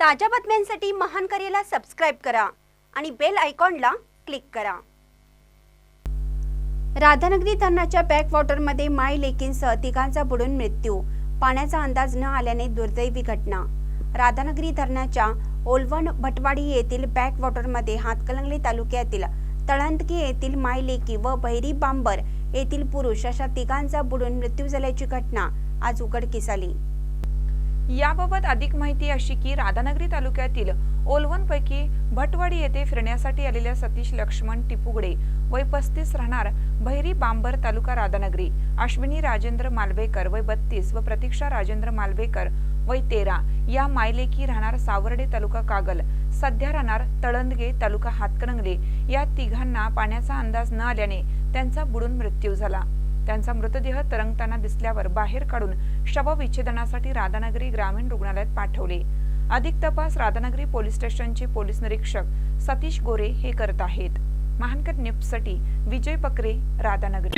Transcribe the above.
ताज्या बातम्यांसाठी महान करेला सबस्क्राईब करा आणि बेल आयकॉनला क्लिक करा. राधानगरी धरणाच्या बॅकवॉटरमध्ये माय लेकींसह तिघांचा बुडून मृत्यू. पाण्याचा अंदाज न आल्याने दुर्दैवी घटना. राधानगरी धरणाच्या ओलवण भटवाडी येथील बॅकवॉटरमध्ये हातकलंगले तालुक्यातील तळंतकी येथील माय लेकी व बहिरी बांबर येथील पुरुष अशा तिघांचा बुडून मृत्यू झाल्याची घटना आज उघडकीस आली. याबाबत अधिक माहिती अशी की राधानगरी तालुक्यातील ओलवनपैकी भटवाडी येथे फिरण्यासाठी आलेल्या सतीश लक्ष्मण टिपुगडे वय पस्तीस राहणार बहिरी बांबर तालुका राधानगरी अश्विनी राजेंद्र मालवेकर वय बत्तीस व प्रतीक्षा राजेंद्र मालवेकर वय तेरा. या मायलेकी राहणार सावर्डे तालुका कागल सध्या राहणार तळंदगे तालुका हातकणंगले. या तिघांना पाण्याचा अंदाज न आल्याने त्यांचा बुडून मृत्यू झाला. त्यांचा मृतदेह तरंगताना दिसल्यावर बाहेर काढून शवविच्छेदनासाठी राधानगरी ग्रामीण रुग्णालयात पाठवले. अधिक तपास राधानगरी पोलीस स्टेशनचे पोलीस निरीक्षक सतीश गोरे हे करत आहेत. महानकर न्यूजसाठी विजय पकरे राधानगरी.